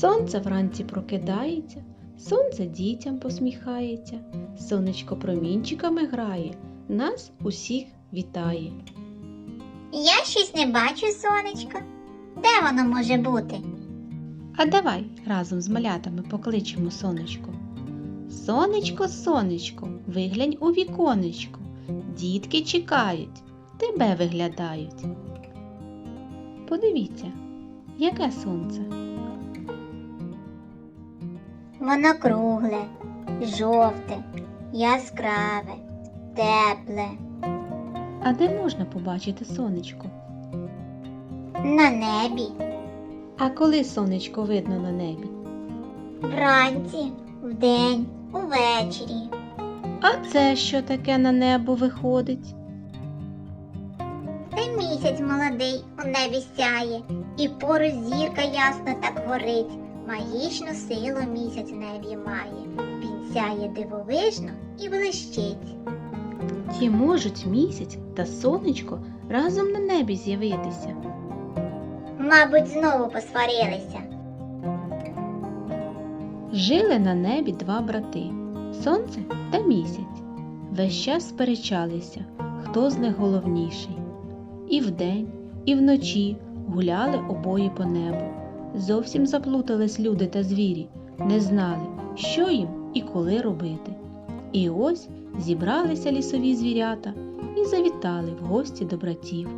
Сонце вранці прокидається, сонце дітям посміхається, сонечко промінчиками грає, нас усіх вітає. Я щось не бачу сонечка. Де воно може бути? А давай разом з малятами покличемо сонечко. Сонечко, сонечко, виглянь у віконечко. Дітки чекають, тебе виглядають. Подивіться, яке сонце. Воно кругле, жовте, яскраве, тепле. А де можна побачити сонечко? На небі, А коли сонечко видно на небі? вранці, вдень, увечері. А це що таке на небо виходить? Та місяць молодий у небі сяє, і поруч зірка ясно так горить. Магічну силу місяць в небі має. Він сяє дивовижно і блищить. Ті можуть місяць та сонечко разом на небі з'явитися. Мабуть, знову посварилися. Жили на небі два брати сонце та місяць. Весь час сперечалися, хто з них головніший. І вдень, і вночі гуляли обоє по небу. Зовсім заплутались люди та звірі, не знали, що їм і коли робити. І ось зібралися лісові звірята і завітали в гості до братів.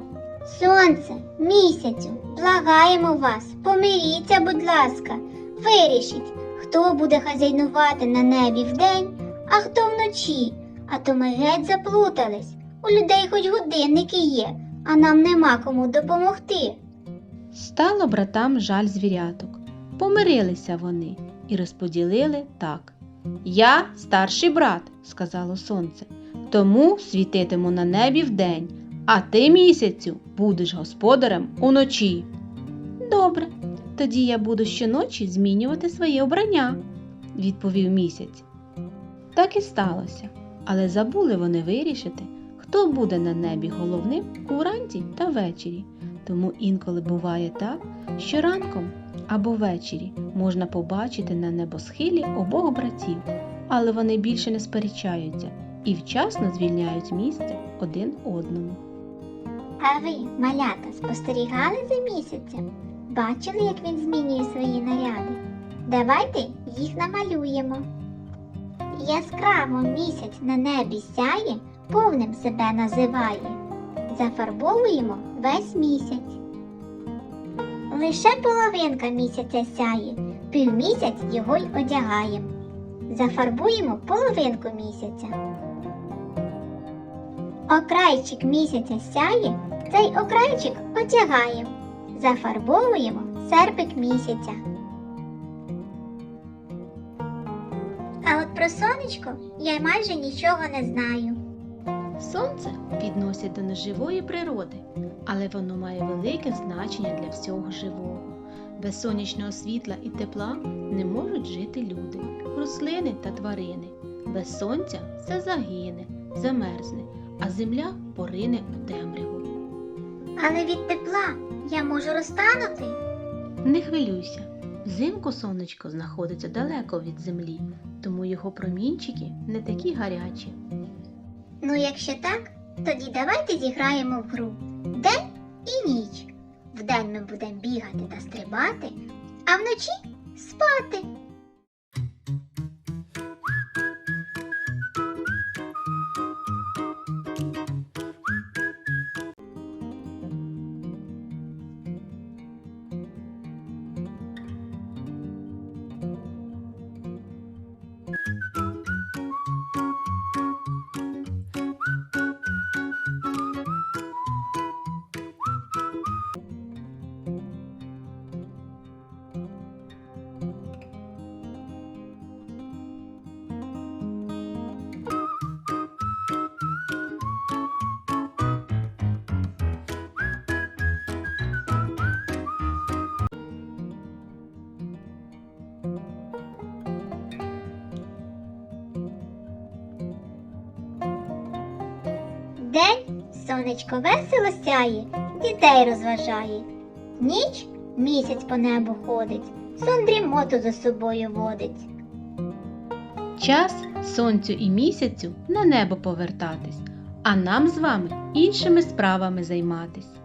Сонце, місяцю, благаємо вас, помиріться, будь ласка, вирішіть, хто буде хазяйнувати на небі вдень, а хто вночі. А то ми геть заплутались. У людей хоч годинники є, а нам нема кому допомогти. Стало братам жаль звіряток. Помирилися вони і розподілили так. Я старший брат, сказало сонце, тому світитиму на небі вдень, а ти місяцю будеш господарем уночі. Добре, тоді я буду щоночі змінювати своє обрання, відповів місяць. Так і сталося, але забули вони вирішити, хто буде на небі головним уранці та ввечері. Тому інколи буває так, що ранком або ввечері можна побачити на небосхилі обох братів, але вони більше не сперечаються і вчасно звільняють місце один одному. А ви, малята, спостерігали за місяцем? Бачили, як він змінює свої наряди? Давайте їх намалюємо. Яскраво місяць на небі сяє, повним себе називає. Зафарбовуємо весь місяць. Лише половинка місяця сяє, півмісяць його й одягаємо. Зафарбуємо половинку місяця. Окрайчик місяця сяє, цей окрайчик одягаємо. Зафарбовуємо серпик місяця. А от про сонечко я майже нічого не знаю. Сонце відносять до неживої природи, але воно має велике значення для всього живого. Без сонячного світла і тепла не можуть жити люди, рослини та тварини. Без сонця все загине, замерзне, а земля порине у темряву. Але від тепла я можу розтанути. Не хвилюйся, взимку сонечко знаходиться далеко від землі, тому його промінчики не такі гарячі. Ну, якщо так, тоді давайте зіграємо в гру День і ніч. Вдень ми будемо бігати та стрибати, а вночі спати. День сонечко весело сяє, дітей розважає. Ніч місяць по небу ходить, сон дрімоту за собою водить. Час сонцю і місяцю на небо повертатись, а нам з вами іншими справами займатись.